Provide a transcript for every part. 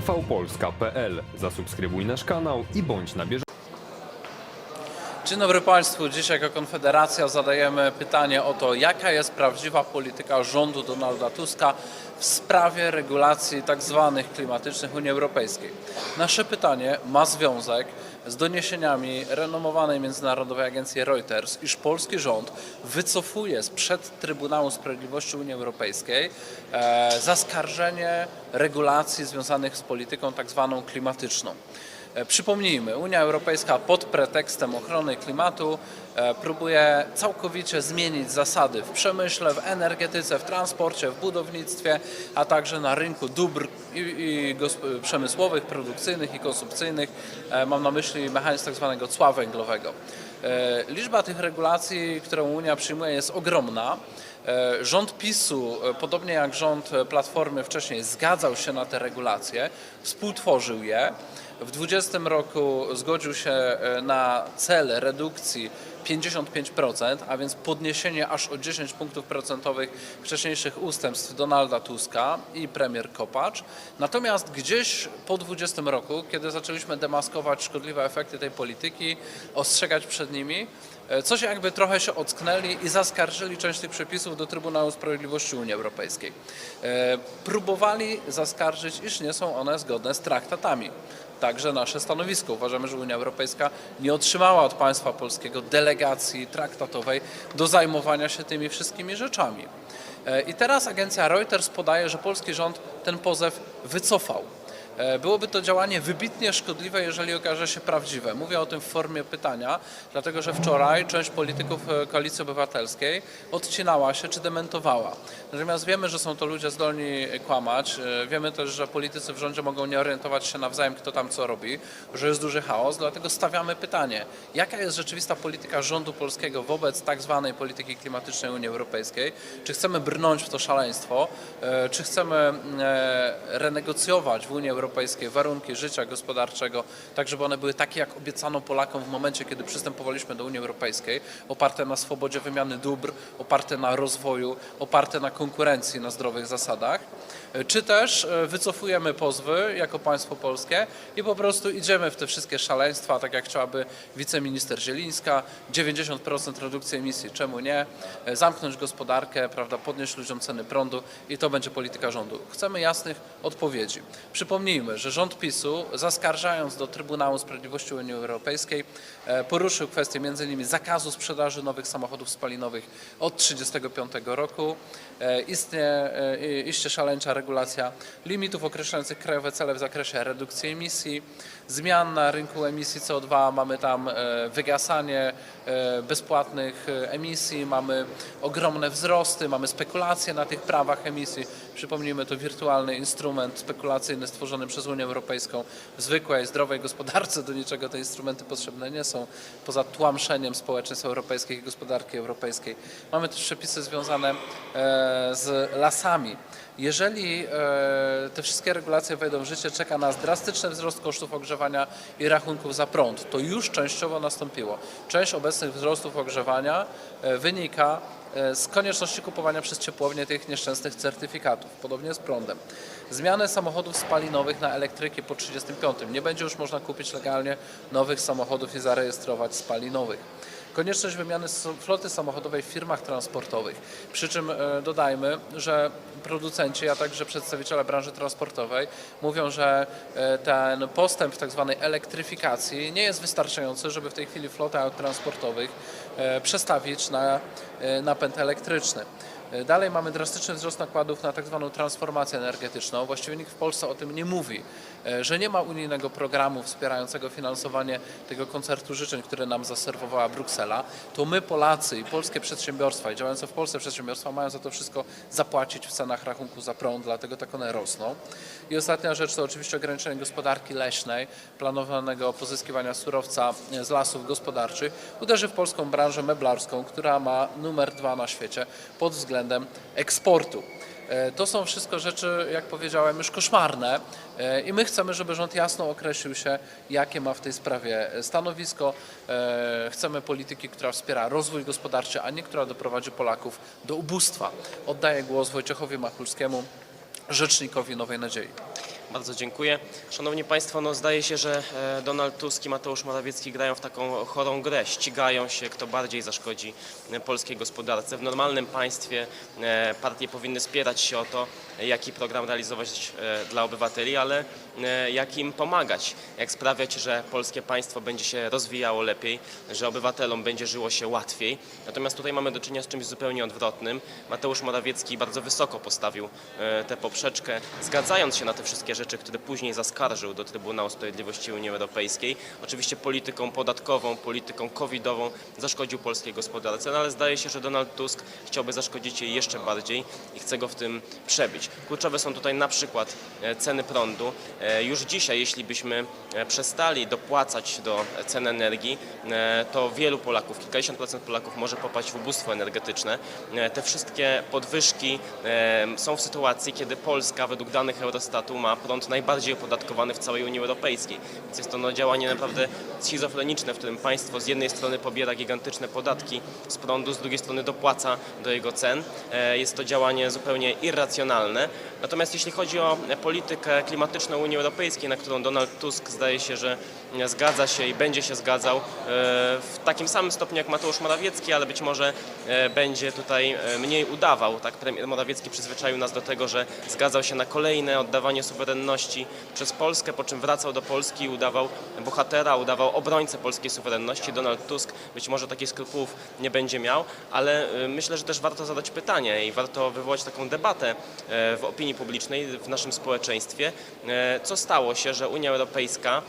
tvpolska.pl. Zasubskrybuj nasz kanał i bądź na bieżąco. Dzień dobry Państwu. Dziś jako Konfederacja zadajemy pytanie o to, jaka jest prawdziwa polityka rządu Donalda Tuska w sprawie regulacji tzw. klimatycznych Unii Europejskiej. Nasze pytanie ma związek z doniesieniami renomowanej międzynarodowej agencji Reuters, iż polski rząd wycofuje sprzed Trybunału Sprawiedliwości Unii Europejskiej e, zaskarżenie regulacji związanych z polityką tzw. klimatyczną. E, Przypomnijmy, Unia Europejska pod pretekstem ochrony klimatu próbuje całkowicie zmienić zasady w przemyśle, w energetyce, w transporcie, w budownictwie, a także na rynku dóbr i, i przemysłowych, produkcyjnych i konsumpcyjnych. E, Mam na myśli mechanizm tak zwanego cła węglowego. E, Liczba tych regulacji, którą Unia przyjmuje jest ogromna. E, Rząd PiSu, e, podobnie jak rząd e, Platformy wcześniej, zgadzał się na te regulacje, współtworzył je. W 2020 roku zgodził się e, na cel redukcji 55%, a więc podniesienie aż o 10 punktów procentowych wcześniejszych ustępstw Donalda Tuska i premier Kopacz. Natomiast gdzieś po 2020 roku, kiedy zaczęliśmy demaskować szkodliwe efekty tej polityki, ostrzegać przed nimi, coś jakby trochę się ocknęli i zaskarżyli część tych przepisów do Trybunału Sprawiedliwości Unii Europejskiej. E, Próbowali zaskarżyć, iż nie są one zgodne z traktatami także nasze stanowisko. Uważamy, że Unia Europejska nie otrzymała od państwa polskiego delegacji traktatowej do zajmowania się tymi wszystkimi rzeczami. E, I teraz agencja Reuters podaje, że polski rząd ten pozew wycofał. E, Byłoby to działanie wybitnie szkodliwe, jeżeli okaże się prawdziwe. Mówię o tym w formie pytania, dlatego że wczoraj część polityków e, Koalicji Obywatelskiej odcinała się czy dementowała. Natomiast wiemy, że są to ludzie zdolni kłamać. E, Wiemy też, że politycy w rządzie mogą nie orientować się nawzajem, kto tam co robi, że jest duży chaos. Dlatego stawiamy pytanie, jaka jest rzeczywista polityka rządu polskiego wobec tak zwanej polityki klimatycznej Unii Europejskiej? Czy chcemy brnąć w to szaleństwo? Czy chcemy e, renegocjować w Unii Europejskiej warunki życia gospodarczego, tak żeby one były takie, jak obiecano Polakom w momencie, kiedy przystępowaliśmy do Unii Europejskiej, oparte na swobodzie wymiany dóbr, oparte na rozwoju, oparte na konkurencji na zdrowych zasadach, czy też e, wycofujemy pozwy jako państwo polskie i po prostu idziemy w te wszystkie szaleństwa, tak jak chciałaby wiceminister Zielińska, 90% redukcji emisji, czemu nie, E, zamknąć gospodarkę, prawda, podnieść ludziom ceny prądu i to będzie polityka rządu. Chcemy jasnych odpowiedzi. Przypomnijmy, że rząd PiSu, zaskarżając do Trybunału Sprawiedliwości Unii Europejskiej, e, poruszył kwestię m.in. zakazu sprzedaży nowych samochodów spalinowych od 1935 roku. E, Istnieje e, iście szaleńcza regulacja limitów określających krajowe cele w zakresie redukcji emisji, zmian na rynku emisji CO2, mamy tam wygasanie bezpłatnych emisji, mamy ogromne wzrosty, mamy spekulacje na tych prawach emisji. Przypomnijmy, to wirtualny instrument spekulacyjny stworzony przez Unię Europejską w zwykłej, zdrowej gospodarce. Do niczego te instrumenty potrzebne nie są, poza tłamszeniem społeczeństw europejskich i gospodarki europejskiej. Mamy też przepisy związane e, z lasami. Jeżeli e, te wszystkie regulacje wejdą w życie, czeka nas drastyczny wzrost kosztów ogrzewania i rachunków za prąd. To już częściowo nastąpiło. Część obecnych wzrostów ogrzewania e, wynika z konieczności kupowania przez ciepłownie tych nieszczęsnych certyfikatów. Podobnie z prądem. Zmiany samochodów spalinowych na elektryki po 35. Nie będzie już można kupić legalnie nowych samochodów i zarejestrować spalinowych konieczność wymiany floty samochodowej w firmach transportowych. Przy czym e, dodajmy, że producenci, a także przedstawiciele branży transportowej mówią, że e, ten postęp w tak zwanej elektryfikacji nie jest wystarczający, żeby w tej chwili flotę aut transportowych e, przestawić na napęd elektryczny. E, Dalej mamy drastyczny wzrost nakładów na tak zwaną transformację energetyczną. Właściwie nikt w Polsce o tym nie mówi, e, że nie ma unijnego programu wspierającego finansowanie tego koncertu życzeń, które nam zaserwowała Bruksela. To my Polacy i polskie przedsiębiorstwa i działające w Polsce przedsiębiorstwa mają za to wszystko zapłacić w cenach rachunku za prąd, dlatego tak one rosną. I ostatnia rzecz to oczywiście ograniczenie gospodarki leśnej, planowanego pozyskiwania surowca e, z lasów gospodarczych. Uderzy w polską branżę meblarską, która ma numer dwa na świecie pod względem eksportu. E, To są wszystko rzeczy, jak powiedziałem, już koszmarne e, i my chcemy, żeby rząd jasno określił się, jakie ma w tej sprawie stanowisko. E, Chcemy polityki, która wspiera rozwój gospodarczy, a nie która doprowadzi Polaków do ubóstwa. Oddaję głos Wojciechowi Machulskiemu, rzecznikowi Nowej Nadziei. Bardzo dziękuję. Szanowni Państwo, no zdaje się, że e, Donald Tusk i Mateusz Morawiecki grają w taką chorą grę. Ścigają się, kto bardziej zaszkodzi e, polskiej gospodarce. W normalnym państwie e, partie powinny spierać się o to, jaki program realizować dla obywateli, ale jak im pomagać, jak sprawiać, że polskie państwo będzie się rozwijało lepiej, że obywatelom będzie żyło się łatwiej. Natomiast tutaj mamy do czynienia z czymś zupełnie odwrotnym. Mateusz Morawiecki bardzo wysoko postawił tę poprzeczkę, zgadzając się na te wszystkie rzeczy, które później zaskarżył do Trybunału Sprawiedliwości Unii Europejskiej. Oczywiście polityką podatkową, polityką covidową zaszkodził polskiej gospodarce, no ale zdaje się, że Donald Tusk chciałby zaszkodzić jej jeszcze bardziej i chce go w tym przebić. Kluczowe są tutaj na przykład e, ceny prądu. E, Już dzisiaj, jeśli byśmy e, przestali dopłacać do cen energii, to wielu Polaków, kilkadziesiąt procent Polaków może popaść w ubóstwo energetyczne. Te wszystkie podwyżki są w sytuacji, kiedy Polska według danych Eurostatu ma prąd najbardziej opodatkowany w całej Unii Europejskiej. Więc jest to no, działanie naprawdę schizofreniczne, w którym państwo z jednej strony pobiera gigantyczne podatki z prądu, z drugiej strony dopłaca do jego cen. E, Jest to działanie zupełnie irracjonalne. Natomiast jeśli chodzi o politykę klimatyczną Unii Europejskiej, na którą Donald Tusk zdaje się, że zgadza się i będzie się zgadzał e, w takim samym stopniu jak Mateusz Morawiecki, ale być może e, będzie tutaj e, mniej udawał. Tak, premier Morawiecki przyzwyczaił nas do tego, że zgadzał się na kolejne oddawanie suwerenności przez Polskę, po czym wracał do Polski i udawał bohatera, udawał obrońcę polskiej suwerenności. Donald Tusk być może takich skrupułów nie będzie miał, ale myślę, że też warto zadać pytanie i warto wywołać taką debatę w opinii publicznej, w naszym społeczeństwie. Co stało się, że Unia Europejska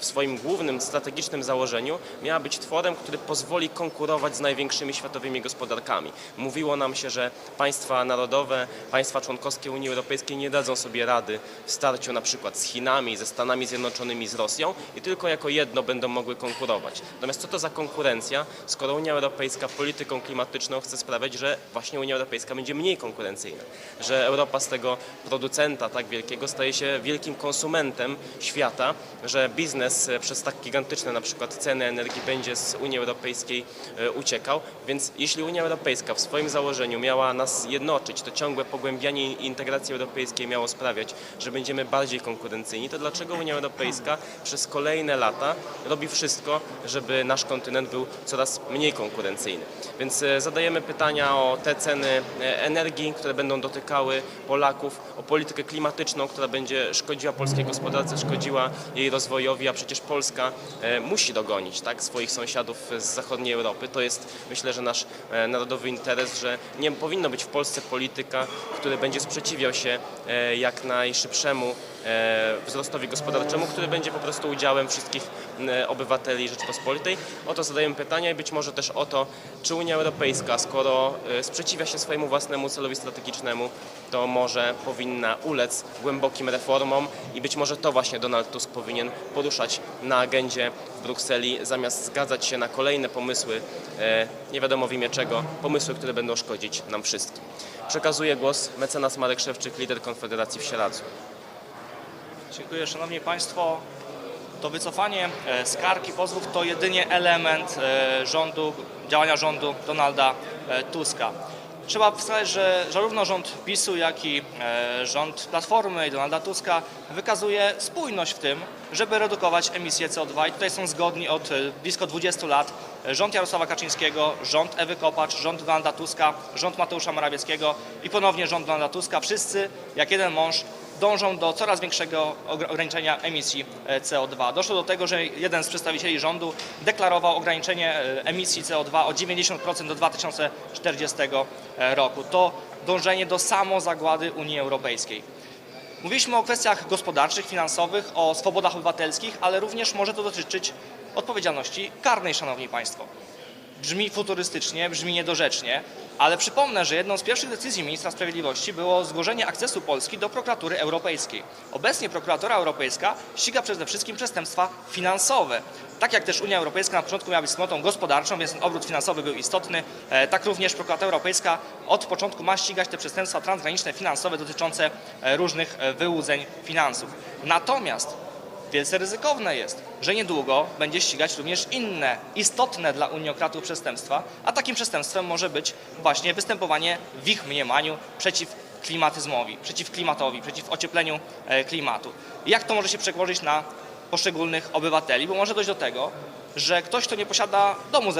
w swoim głównym strategicznym założeniu miała być tworem, który pozwoli konkurować z największymi światowymi gospodarkami. Mówiło nam się, że państwa narodowe, państwa członkowskie Unii Europejskiej nie dadzą sobie rady w starciu na przykład z Chinami, ze Stanami Zjednoczonymi, z Rosją i tylko jako jedno będą mogły konkurować. Natomiast co to za konkurencja, skoro Unia Europejska polityką klimatyczną chce sprawiać, że właśnie Unia Europejska będzie mniej konkurencyjna, że Europa z tego producenta tak wielkiego staje się wielkim konsumentem świata, że biznes przez tak gigantyczne na przykład ceny energii będzie z Unii Europejskiej e, uciekał. Więc jeśli Unia Europejska w swoim założeniu miała nas jednoczyć, to ciągłe pogłębianie integracji europejskiej miało sprawiać, że będziemy bardziej konkurencyjni, to dlaczego Unia Europejska przez kolejne lata robi wszystko, żeby nasz kontynent był coraz mniej konkurencyjny? Więc e, zadajemy pytania o te ceny e, energii, które będą dotykały Polaków, o politykę klimatyczną, która będzie szkodziła polskiej gospodarce, szkodziła jej rozwojowi, a przecież Polska e, musi dogonić tak, swoich sąsiadów z zachodniej Europy. To jest myślę, że nasz e, narodowy interes, że nie powinno być w Polsce polityka, który będzie sprzeciwiał się e, jak najszybszemu wzrostowi gospodarczemu, który będzie po prostu udziałem wszystkich obywateli Rzeczypospolitej. O to zadajemy pytania i być może też o to, czy Unia Europejska, skoro e, sprzeciwia się swojemu własnemu celowi strategicznemu, to może powinna ulec głębokim reformom i być może to właśnie Donald Tusk powinien poruszać na agendzie w Brukseli, zamiast zgadzać się na kolejne pomysły, e, nie wiadomo w imię czego, pomysły, które będą szkodzić nam wszystkim. Przekazuję głos mecenas Marek Szewczyk, lider Konfederacji w Sieradzu. Dziękuję. Szanowni Państwo, to wycofanie e, skarg i pozwów to jedynie element e, rządu, działania rządu Donalda e, Tuska. Trzeba wskazać, że zarówno rząd PiSu, jak i rząd Platformy i Donalda Tuska wykazuje spójność w tym, żeby redukować emisję CO2 i tutaj są zgodni od blisko 20 lat rząd Jarosława Kaczyńskiego, rząd Ewy Kopacz, rząd Donalda Tuska, rząd Mateusza Morawieckiego i ponownie rząd Donalda Tuska. Wszyscy jak jeden mąż dążą do coraz większego ogr- ograniczenia emisji e, CO2. Doszło do tego, że jeden z przedstawicieli rządu deklarował ograniczenie e, emisji CO2 o 90% do 2040 roku. To dążenie do samozagłady Unii Europejskiej. Mówiliśmy o kwestiach gospodarczych, finansowych, o swobodach obywatelskich, ale również może to dotyczyć odpowiedzialności karnej, Szanowni Państwo. Brzmi futurystycznie, brzmi niedorzecznie, ale przypomnę, że jedną z pierwszych decyzji ministra sprawiedliwości było zgłoszenie akcesu Polski do prokuratury europejskiej. Obecnie prokuratura europejska ściga przede wszystkim przestępstwa finansowe. Tak jak też Unia Europejska na początku miała być wspólnotą gospodarczą, więc ten obrót finansowy był istotny, e, tak również prokuratura europejska od początku ma ścigać te przestępstwa transgraniczne finansowe dotyczące e, różnych e, wyłudzeń finansów. Natomiast Wielce ryzykowne jest, że niedługo będzie ścigać również inne, istotne dla uniokratów przestępstwa, a takim przestępstwem może być właśnie występowanie w ich mniemaniu przeciw klimatyzmowi, przeciw klimatowi, przeciw ociepleniu e, klimatu. Jak to może się przełożyć na poszczególnych obywateli? Bo może dojść do tego, że ktoś, kto nie posiada domu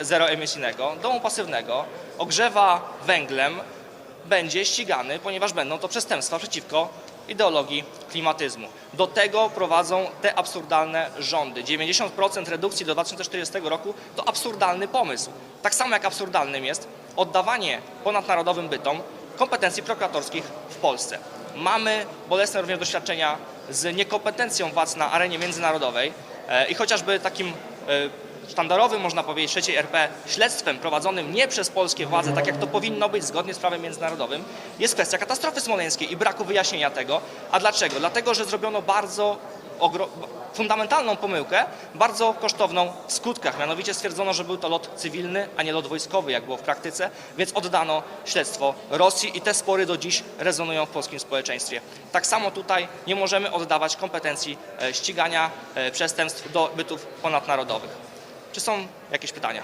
zeroemisyjnego, domu pasywnego, ogrzewa węglem, będzie ścigany, ponieważ będą to przestępstwa przeciwko ideologii klimatyzmu. Do tego prowadzą te absurdalne rządy. 90% redukcji do 2040 roku to absurdalny pomysł. Tak samo jak absurdalnym jest oddawanie ponadnarodowym bytom kompetencji prokuratorskich w Polsce. Mamy bolesne również doświadczenia z niekompetencją władz na arenie międzynarodowej e, i chociażby takim e, sztandarowym, można powiedzieć, trzeciej RP śledztwem prowadzonym nie przez polskie władze, tak jak to powinno być zgodnie z prawem międzynarodowym, jest kwestia katastrofy smoleńskiej i braku wyjaśnienia tego. A dlaczego? Dlatego, że zrobiono bardzo fundamentalną pomyłkę, bardzo kosztowną w skutkach. Mianowicie stwierdzono, że był to lot cywilny, a nie lot wojskowy, jak było w praktyce, więc oddano śledztwo Rosji i te spory do dziś rezonują w polskim społeczeństwie. Tak samo tutaj nie możemy oddawać kompetencji e, ścigania e, przestępstw do bytów ponadnarodowych. Czy są jakieś pytania?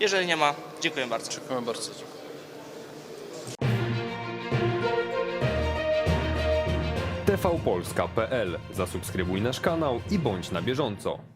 Jeżeli nie ma, dziękuję bardzo. Dziękuję bardzo. tvpolska.pl Zasubskrybuj nasz kanał i bądź na bieżąco.